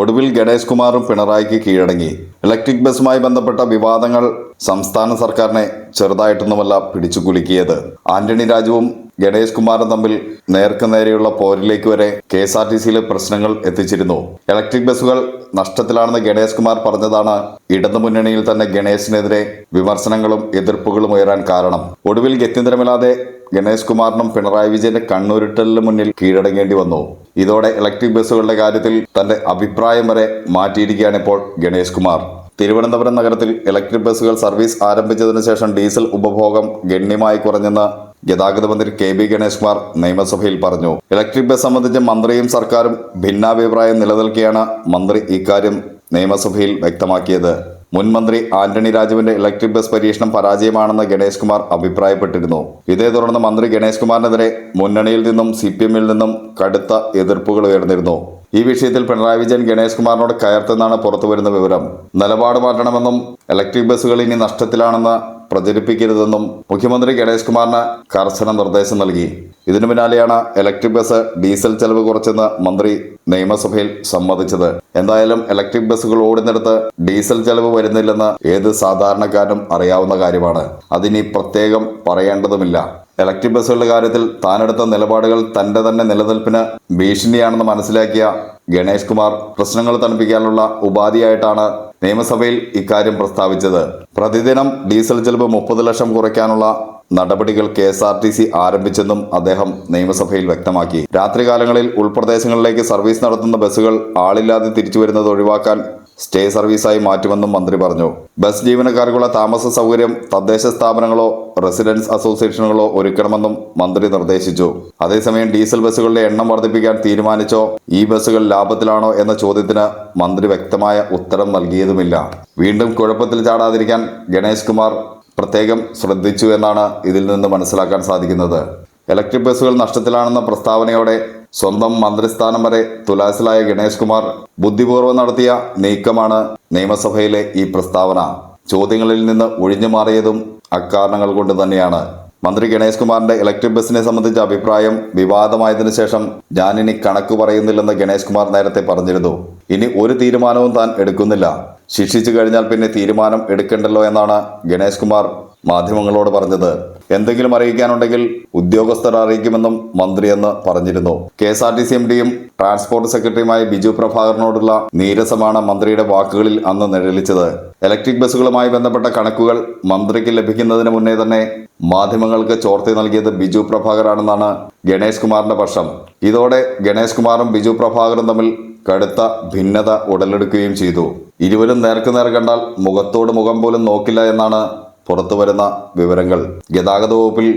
ഒടുവിൽ ഗണേഷ് കുമാറും പിണറായിക്ക് കീഴടങ്ങി. ഇലക്ട്രിക് ബസ്സുമായി ബന്ധപ്പെട്ട വിവാദങ്ങൾ സംസ്ഥാന സർക്കാരിനെ ചെറുതായിട്ടൊന്നുമല്ല പിടിച്ചു കുലുക്കിയത് ആന്റണി രാജുവും ഗണേഷ് കുമാറും തമ്മിൽ നേർക്കുനേരെയുള്ള പോരിലേക്ക് വരെ കെ എസ് ആർ ടി സിയിലെ പ്രശ്നങ്ങൾ എത്തിച്ചിരുന്നു. ഇലക്ട്രിക് ബസ്സുകൾ നഷ്ടത്തിലാണെന്ന് ഗണേഷ് കുമാർ പറഞ്ഞതാണ് ഇടതുമുന്നണിയിൽ തന്നെ ഗണേശിനെതിരെ വിമർശനങ്ങളും എതിർപ്പുകളും ഉയരാൻ കാരണം. ഒടുവിൽ ഗത്യന്തരമില്ലാതെ ഗണേഷ് കുമാറിനും പിണറായി വിജയന്റെ കണ്ണുരുട്ടലിന് മുന്നിൽ കീഴടങ്ങേണ്ടി വന്നു. ഇതോടെ ഇലക്ട്രിക് ബസ്സുകളുടെ കാര്യത്തിൽ തന്റെ അഭിപ്രായം വരെ മാറ്റിയിരിക്കുകയാണ് ഇപ്പോൾ ഗണേഷ് കുമാർ. തിരുവനന്തപുരം നഗരത്തിൽ ഇലക്ട്രിക് ബസ്സുകൾ സർവീസ് ആരംഭിച്ചതിനു ശേഷം ഡീസൽ ഉപഭോഗം ഗണ്യമായി കുറഞ്ഞെന്ന് ഗതാഗത മന്ത്രി കെ ബി ഗണേഷ് കുമാർ നിയമസഭയിൽ പറഞ്ഞു. ഇലക്ട്രിക് ബസ് സംബന്ധിച്ച് മന്ത്രിയും സർക്കാരും ഭിന്നാഭിപ്രായം നിലനിൽക്കെയാണ് മന്ത്രി ഇക്കാര്യം നിയമസഭയിൽ വ്യക്തമാക്കിയത്. മുൻ മന്ത്രി ആന്റണി രാജുവിന്റെ ഇലക്ട്രിക് ബസ് പരീക്ഷണം പരാജയമാണെന്ന് ഗണേഷ് കുമാർ അഭിപ്രായപ്പെട്ടിരുന്നു. ഇതേ തുടർന്ന് മന്ത്രി ഗണേഷ് കുമാറിനെതിരെ മുന്നണിയിൽ നിന്നും സി പി എമ്മിൽ നിന്നും കടുത്ത എതിർപ്പുകൾ ഉയർന്നിരുന്നു. ഈ വിഷയത്തിൽ പിണറായി വിജയൻ ഗണേഷ് കുമാറിനോട് കയർത്തെന്നാണ് പുറത്തുവരുന്ന വിവരം. നിലപാട് മാറ്റണമെന്നും ഇലക്ട്രിക് ബസ്സുകൾ ഇനി നഷ്ടത്തിലാണെന്ന് പ്രചരിപ്പിക്കരുതെന്നും മുഖ്യമന്ത്രി ഗണേഷ് കുമാറിന് കർശന നിർദ്ദേശം നൽകി. ഇതിനു പിന്നാലെയാണ് ഇലക്ട്രിക് ബസ് ഡീസൽ ചെലവ് കുറച്ചെന്ന് മന്ത്രി നിയമസഭയിൽ സമ്മതിച്ചത്. എന്തായാലും ഇലക്ട്രിക് ബസ്സുകൾ ഓടുന്നിടത്ത് ഡീസൽ ചെലവ് വരുന്നില്ലെന്ന് ഏത് സാധാരണക്കാരനും അറിയാവുന്ന കാര്യമാണ്. അതിനി പ്രത്യേകം പറയേണ്ടതുമില്ല. ഇലക്ട്രിക് ബസ്സുകളുടെ കാര്യത്തിൽ താനെടുത്ത നിലപാടുകൾ തന്റെ തന്നെ നിലനിൽപ്പിന് ഭീഷണിയാണെന്ന് മനസ്സിലാക്കിയ ഗണേഷ് കുമാർ പ്രശ്നങ്ങൾ തണുപ്പിക്കാനുള്ള ഉപാധിയായിട്ടാണ് നിയമസഭയിൽ ഇക്കാര്യം പ്രസ്താവിച്ചത്. പ്രതിദിനം ഡീസൽ ചെലവ് മുപ്പത് ലക്ഷം കുറയ്ക്കാനുള്ള നടപടികൾ K S R T C ആരംഭിച്ചെന്നും അദ്ദേഹം നിയമസഭയിൽ വ്യക്തമാക്കി. രാത്രികാലങ്ങളിൽ ഉൾപ്രദേശങ്ങളിലേക്ക് സർവീസ് നടത്തുന്ന ബസ്സുകൾ ആളില്ലാതെ തിരിച്ചു വരുന്നത് ഒഴിവാക്കാൻ സ്റ്റേ സർവീസായി മാറ്റുമെന്നും മന്ത്രി പറഞ്ഞു. ബസ് ജീവനക്കാർക്കുള്ള താമസ സൗകര്യം തദ്ദേശ സ്ഥാപനങ്ങളോ റെസിഡൻസ് അസോസിയേഷനുകളോ ഒരുക്കണമെന്നും മന്ത്രി നിർദ്ദേശിച്ചു. അതേസമയം ഡീസൽ ബസ്സുകളുടെ എണ്ണം വർദ്ധിപ്പിക്കാൻ തീരുമാനിച്ചോ ഈ ബസ്സുകൾ ലാഭത്തിലാണോ എന്ന ചോദ്യത്തിന് മന്ത്രി വ്യക്തമായ ഉത്തരം നൽകിയതുമില്ല. വീണ്ടും കുഴപ്പത്തിൽ ചാടാതിരിക്കാൻ ഗണേഷ് കുമാർ പ്രത്യേകം ശ്രദ്ധിച്ചു എന്നാണ് ഇതിൽ നിന്ന് മനസ്സിലാക്കാൻ സാധിക്കുന്നത്. ഇലക്ട്രിക് ബസ്സുകൾ നഷ്ടത്തിലാണെന്ന പ്രസ്താവനയോടെ സ്വന്തം മന്ത്രിസ്ഥാനം വരെ തുലാസിലായ ഗണേഷ് കുമാർ ബുദ്ധിപൂർവം നടത്തിയ നീക്കമാണ് നിയമസഭയിലെ ഈ പ്രസ്താവന. ചോദ്യങ്ങളിൽ നിന്ന് ഒഴിഞ്ഞു മാറിയതും അക്കാരണങ്ങൾ കൊണ്ട് തന്നെയാണ്. മന്ത്രി ഗണേഷ് കുമാറിന്റെ ഇലക്ട്രിക് ബസ്സിനെ സംബന്ധിച്ച അഭിപ്രായം വിവാദമായതിനു ശേഷം ഞാനിനി കണക്ക് പറയുന്നില്ലെന്ന് ഗണേഷ് കുമാർ നേരത്തെ പറഞ്ഞിരുന്നു. ഇനി ഒരു തീരുമാനവും താൻ എടുക്കുന്നില്ല. ശിക്ഷിച്ചു കഴിഞ്ഞാൽ പിന്നെ തീരുമാനം എടുക്കണ്ടല്ലോ എന്നാണ് ഗണേഷ് കുമാർ മാധ്യമങ്ങളോട് പറഞ്ഞത്. എന്തെങ്കിലും അറിയിക്കാനുണ്ടെങ്കിൽ ഉദ്യോഗസ്ഥർ അറിയിക്കുമെന്നും മന്ത്രിയെന്ന് പറഞ്ഞിരുന്നു. K S R T C M ഡിയും ട്രാൻസ്പോർട്ട് സെക്രട്ടറിയുമായ ബിജു പ്രഭാകരനോടുള്ള നീരസമാണ് മന്ത്രിയുടെ വാക്കുകളിൽ അന്ന് നിഴലിച്ചത്. ഇലക്ട്രിക് ബസ്സുകളുമായി ബന്ധപ്പെട്ട കണക്കുകൾ മന്ത്രിക്ക് ലഭിക്കുന്നതിന് മുന്നേ തന്നെ മാധ്യമങ്ങൾക്ക് ചോർത്തി നൽകിയത് ബിജു പ്രഭാകരാണെന്നാണ് ഗണേഷ് കുമാറിന്റെ പക്ഷം. ഇതോടെ ഗണേഷ് കുമാറും ബിജു പ്രഭാകറും തമ്മിൽ കടുത്ത ഭിന്നത ഉടലെടുക്കുകയും ചെയ്തു. ഇരുവരും നേർക്കുനേർ കണ്ടാൽ മുഖത്തോട് മുഖം പോലും നോക്കില്ല എന്നാണ് പുറത്തു വരുന്ന വിവരങ്ങൾ. ഗതാഗത വകുപ്പിൽ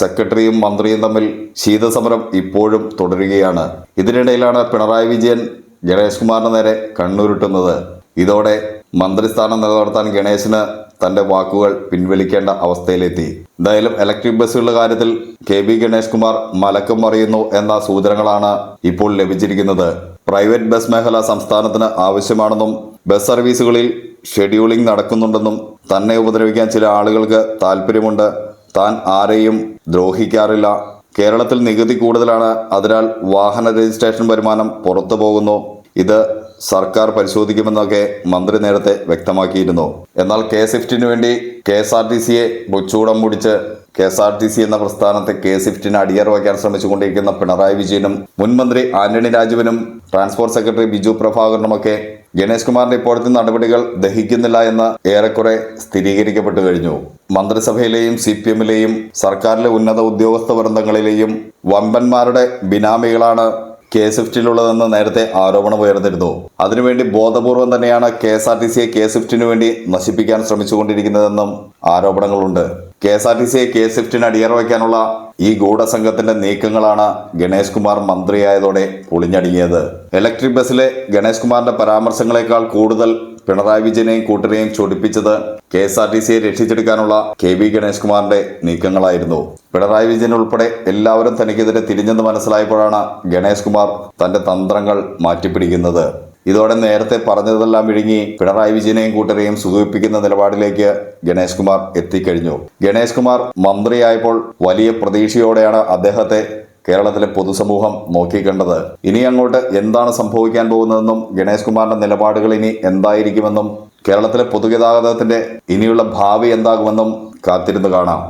സെക്രട്ടറിയും മന്ത്രിയും തമ്മിൽ ശീതസമരം ഇപ്പോഴും തുടരുകയാണ്. ഇതിനിടയിലാണ് പിണറായി വിജയൻ ഗണേഷ് കുമാറിന് നേരെ കണ്ണൂരിട്ടുന്നത്. ഇതോടെ മന്ത്രിസ്ഥാനം നിലനിർത്താൻ ഗണേശന് തന്റെ വാക്കുകൾ പിൻവലിക്കേണ്ട അവസ്ഥയിലെത്തി. എന്തായാലും ഇലക്ട്രിക് ബസ്സുകളുടെ കാര്യത്തിൽ കെ ബി ഗണേഷ് കുമാർ മലക്കം മറിയുന്നു എന്ന സൂചനകളാണ് ഇപ്പോൾ ലഭിച്ചിരിക്കുന്നത്. പ്രൈവറ്റ് ബസ് മേഖല സംസ്ഥാനത്തിന് ആവശ്യമാണെന്നും ബസ് സർവീസുകളിൽ ഷെഡ്യൂളിംഗ് നടക്കുന്നുണ്ടെന്നും തന്നെ ഉപദ്രവിക്കാൻ ചില ആളുകൾക്ക് താല്പര്യമുണ്ട് താൻ ആരെയും ദ്രോഹിക്കാറില്ല. കേരളത്തിൽ നികുതി കൂടുതലാണ്. അതിനാൽ വാഹന രജിസ്ട്രേഷൻ വരുമാനം പുറത്തു പോകുന്നു. ഇത് സർക്കാർ പരിശോധിക്കുമെന്നൊക്കെ മന്ത്രി നേരത്തെ വ്യക്തമാക്കിയിരുന്നു. എന്നാൽ കെ സ്വിഫ്റ്റിന് വേണ്ടി കെ എസ് ആർ ടി സിയെ മുച്ചൂടം മുടിച്ച് K S R T C എന്ന പ്രസ്ഥാനത്തെ കെ സ്വിഫ്റ്റിന് അടിയറ വയ്ക്കാൻ ശ്രമിച്ചുകൊണ്ടിരിക്കുന്ന പിണറായി വിജയനും മുൻമന്ത്രി ആന്റണി രാജുവിനും ട്രാൻസ്പോർട്ട് സെക്രട്ടറി ബിജു പ്രഭാകരനുമൊക്കെ ഗണേഷ് കുമാറിന്റെ ഇപ്പോഴത്തെ നടപടികൾ ദഹിക്കുന്നില്ല എന്ന് ഏറെക്കുറെ സ്ഥിരീകരിക്കപ്പെട്ടു കഴിഞ്ഞു. മന്ത്രിസഭയിലെയും സി പി എമ്മിലെയും സർക്കാരിലെ ഉന്നത ഉദ്യോഗസ്ഥ വൃന്ദങ്ങളിലെയും വമ്പന്മാരുടെ ബിനാമികളാണ് കെ സ്വിഫ്റ്റിലുള്ളതെന്ന് നേരത്തെ ആരോപണം ഉയർന്നിരുന്നു. അതിനുവേണ്ടി ബോധപൂർവം തന്നെയാണ് കെ എസ് ആർ ടി സിയെ കെ സ്വിഫ്റ്റിനു വേണ്ടി നശിപ്പിക്കാൻ ശ്രമിച്ചുകൊണ്ടിരിക്കുന്നതെന്നും ആരോപണങ്ങളുണ്ട്. കെ എസ് ആർ ടി സിയെ കെ സ്വിഫ്റ്റിന് അടിയറ വയ്ക്കാനുള്ള ഈ ഗൂഢസംഘത്തിന്റെ നീക്കങ്ങളാണ് ഗണേഷ് കുമാർ മന്ത്രിയായതോടെ പൊളിഞ്ഞടുങ്ങിയത് ഇലക്ട്രിക് ബസ്സിലെ ഗണേഷ് കുമാറിന്റെ പരാമർശങ്ങളെക്കാൾ കൂടുതൽ പിണറായി വിജയനെയും കൂട്ടരെയും ചൊടിപ്പിച്ചത് കെ എസ് ആർ ടി സിയെ രക്ഷിച്ചെടുക്കാനുള്ള കെ വി ഗണേഷ് കുമാറിന്റെ നീക്കങ്ങളായിരുന്നു. പിണറായി വിജയൻ ഉൾപ്പെടെ എല്ലാവരും തനിക്കെതിരെ തിരിഞ്ഞെന്ന് മനസ്സിലായപ്പോഴാണ് ഗണേഷ് കുമാർ തന്റെ തന്ത്രങ്ങൾ മാറ്റിപ്പിടിക്കുന്നത്. ഇതോടെ നേരത്തെ പറഞ്ഞതെല്ലാം വിഴുങ്ങി പിണറായി വിജയനെയും കൂട്ടരെയും സുഖിപ്പിക്കുന്ന നിലപാടിലേക്ക് ഗണേഷ് കുമാർ എത്തിക്കഴിഞ്ഞു. ഗണേഷ് കുമാർ മന്ത്രിയായപ്പോൾ വലിയ പ്രതീക്ഷയോടെയാണ് അദ്ദേഹത്തെ കേരളത്തിലെ പൊതുസമൂഹം നോക്കിക്കണ്ടത്. ഇനി അങ്ങോട്ട് എന്താണ് സംഭവിക്കാൻ പോകുന്നതെന്നും ഗണേഷ് കുമാറിന്റെ നിലപാടുകൾ ഇനി എന്തായിരിക്കുമെന്നും കേരളത്തിലെ പൊതുഗതാഗതത്തിന്റെ ഇനിയുള്ള ഭാവി എന്താകുമെന്നും കാത്തിരുന്ന് കാണാം.